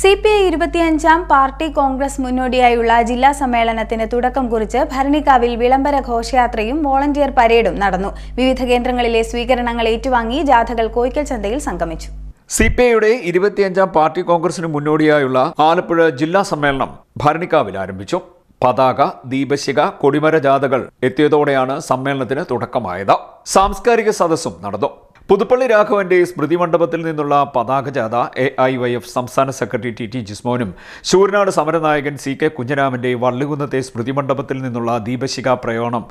C P I ഇരുപത്തിയഞ്ചാം party congress മുന്നോടിയായുള്ള ജില്ലാ സമ്മേളനത്തിന് തുടക്കം കുറിച്ച് ഭരണിക്കാവിൽ വിളംബര ഘോഷയാത്രയും വോളണ്ടിയർ പരേഡും നടന്നു. വിവിധ കേന്ദ്രങ്ങളിലെ സ്വീകരണങ്ങൾ ഏറ്റുവാങ്ങി ജാഥകൾ കോയിക്കൽ ചന്തയിൽ സംഗമിച്ചു. സി പി ഐയുടെ ഇരുപത്തിയഞ്ചാം പാർട്ടി കോൺഗ്രസിന് മുന്നോടിയായുള്ള ആലപ്പുഴ ജില്ലാ സമ്മേളനം ഭരണിക്കാവിൽ ആരംഭിച്ചു. പതാക ദീപശിഖ കൊടിമര ജാഥകൾ എത്തിയതോടെയാണ് സമ്മേളനത്തിന് തുടക്കമായത്. സാംസ്കാരിക സദസ്സും നടന്നു. പുതുപ്പള്ളി രാഘവന്റെ സ്മൃതി മണ്ഡപത്തിൽ നിന്നുള്ള പതാക ജാഥ എ ഐ വൈ എഫ് സംസ്ഥാന സെക്രട്ടറി ടി ടി ജിസ്മോനും ശൂരനാട് സമരനായകൻ സി കെ കുഞ്ഞരാമന്റെ വള്ളികുന്നത്തെ സ്മൃതി മണ്ഡപത്തിൽ നിന്നുള്ള ദീപശിഖ പ്രയോണം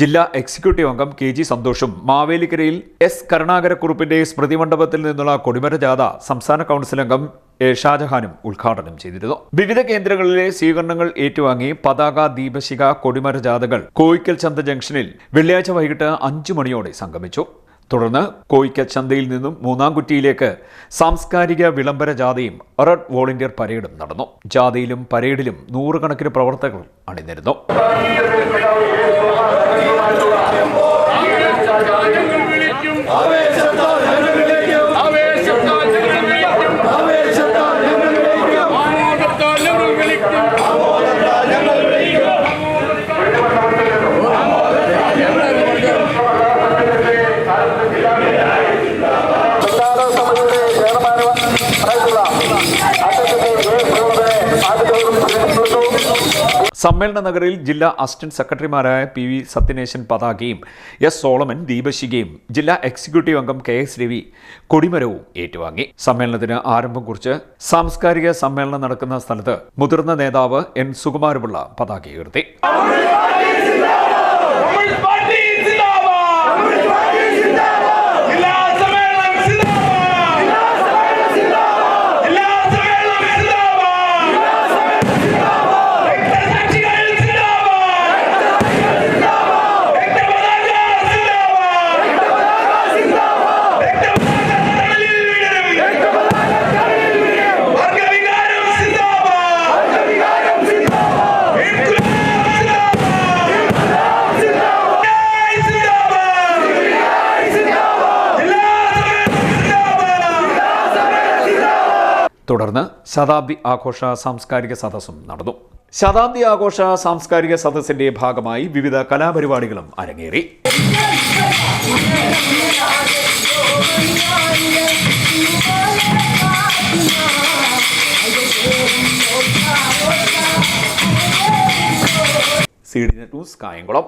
ജില്ലാ എക്സിക്യൂട്ടീവ് അംഗം കെ ജി സന്തോഷും മാവേലിക്കരയിൽ എസ് കരുണാകരക്കുറുപ്പിന്റെ സ്മൃതി മണ്ഡപത്തിൽ നിന്നുള്ള കൊടിമര ജാഥ സംസ്ഥാന കൗൺസിൽ അംഗം എ ഷാജഹാനും ഉദ്ഘാടനം ചെയ്തിരുന്നു. വിവിധ കേന്ദ്രങ്ങളിലെ സ്വീകരണങ്ങൾ ഏറ്റുവാങ്ങി പതാക ദീപശിഖ കൊടിമര ജാഥകൾ കോയിക്കൽ ചന്ത ജംഗ്ഷനിൽ വെള്ളിയാഴ്ച വൈകിട്ട് അഞ്ചു മണിയോടെ സംഗമിച്ചു. തുടർന്ന് കോയിക്ക ചന്തയിൽ നിന്നും മൂന്നാംകുറ്റിയിലേക്ക് സാംസ്കാരിക വിളംബര ജാഥയും റെഡ് വോളണ്ടിയർ പരേഡും നടന്നു. ജാഥയിലും പരേഡിലും നൂറുകണക്കിന് പ്രവർത്തകർ അണിനിരുന്നു. സമ്മേളന നഗറിൽ ജില്ലാ അസിസ്റ്റന്റ് സെക്രട്ടറിമാരായ പി വി സത്യനേശൻ പതാകയും എസ് സോളമൻ ദീപശികയും ജില്ലാ എക്സിക്യൂട്ടീവ് അംഗം കെ എസ് രവി കൊടിമരവും ഏറ്റുവാങ്ങി. സമ്മേളനത്തിന് ആരംഭം കുറിച്ച് സാംസ്കാരിക സമ്മേളനം നടക്കുന്ന സ്ഥലത്ത് മുതിർന്ന നേതാവ് എൻ സുകുമാരപിള്ള പതാക ഉയർത്തി. തുടർന്ന് ശതാബ്ദി ആഘോഷ സാംസ്കാരിക സദസ്സും നടന്നു. ശതാബ്ദി ആഘോഷ സാംസ്കാരിക സദസ്സിന്റെ ഭാഗമായി വിവിധ കലാപരിപാടികളും അരങ്ങേറി. C D net news Kayamkulam.